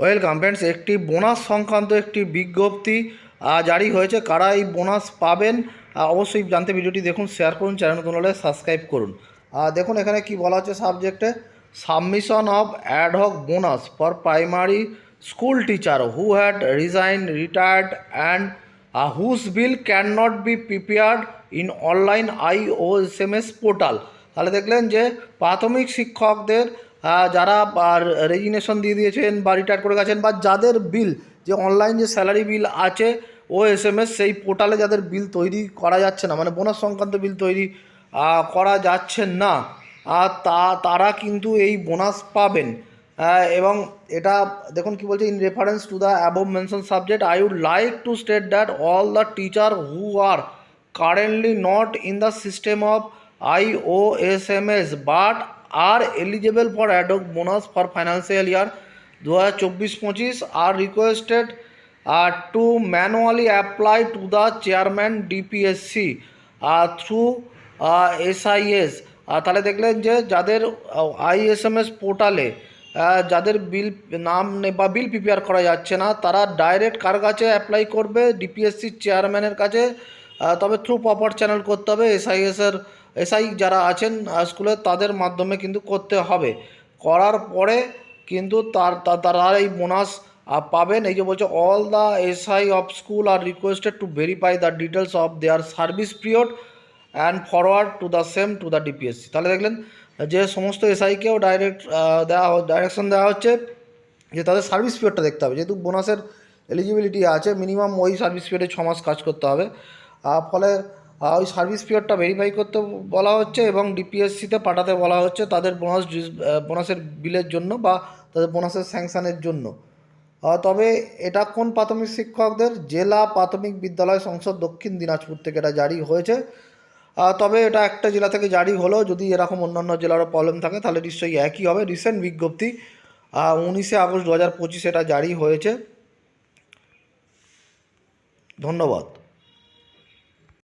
Welcome friends, একটি bonus সংক্রান্ত একটি বিজ্ঞপ্তি জারি হয়েছে। কারা এই বোনাস পাবেন অবশ্যই জানতে ভিডিওটি দেখুন, শেয়ার করুন, চ্যানেল নতুন হলে সাবস্ক্রাইব করুন। দেখুন, এখানে কি বলা হচ্ছে সাবজেক্টে? Submission of adhoc bonus for primary school teacher who had resign, retired, and whose bill can not be prepared in online I O S M S portal. তাহলে দেখলেন যে, প্রাথমিক শিক্ষকদের যারা আর রেজিগনেশন দিয়ে দিয়েছেন বা রিটায়ার করে গেছেন বা যাদের বিল যে অনলাইন যে স্যালারি বিল আছে, ও এস এম এস সেই পোর্টালে যাদের বিল তৈরি করা যাচ্ছে না মানে বোনাস সংক্রান্ত বিল তৈরি করা যাচ্ছে না আর তা, তারা কিন্তু এই বোনাস পাবেন। এবং এটা দেখুন কি বলছে in reference to the above mention subject I would like to state that all the teacher who are currently not in the system of IOSMS but are eligible for adhoc bonus for financial year দু হাজার চব্বিশ পঁচিশ are requested are to manually apply to the chairman DPSC or through SIS তাহলে দেখলেন যে যাদের uh, ISMS পোর্টালে uh, যাদের বিল নাম বা বিল প্রিপেয়ার করা যাচ্ছে না, তারা ডাইরেক্ট কার কাছে অ্যাপ্লাই করবে? ডিপিএসসির চেয়ারম্যানের কাছে তবে থ্রু প্রপার চ্যানেল করতে হবে। এসআইএসের এসআই যারা আছেন স্কুলে তাদের মাধ্যমে কিন্তু করতে হবে। করার পরে কিন্তু তার তারা এই বোনাস পাবেন। এই যে বলছে all the SI of school are requested to verify the details of their service period and forward to the same to the DPSC তাহলে দেখলেন, যে সমস্ত এসআইকেও ডাইরেক্ট দেওয়া ডাইরেকশন দেওয়া হচ্ছে যে তাদের সার্ভিস পিরিয়ডটা দেখতে হবে। যেহেতু বোনাসের এলিজিবিলিটি আছে মিনিমাম ওই সার্ভিস পিরিয়ডে ছ মাস কাজ করতে হবে। ফলে ওই সার্ভিস পিরিয়ডটা ভেরিফাই করতে বলা হচ্ছে এবং ডিপিএসসিতে পাঠাতে বলা হচ্ছে তাদের বোনাস বোনাসের বিলের জন্য বা তাদের বোনাসের স্যাংশনের জন্য। তবে এটা কোন প্রাথমিক শিক্ষকদের? জেলা প্রাথমিক বিদ্যালয় সংসদ দক্ষিণ দিনাজপুর থেকে এটা জারি হয়েছে। তবে এটা একটা জেলা থেকে জারি হলো যদি এরকম অন্যান্য জেলারও প্রবলেম থাকে তাহলে নিশ্চয়ই একই হবে। রিসেন্ট বিজ্ঞপ্তি উনিশে আগস্ট দু হাজার এটা জারি হয়েছে। ধন্যবাদ।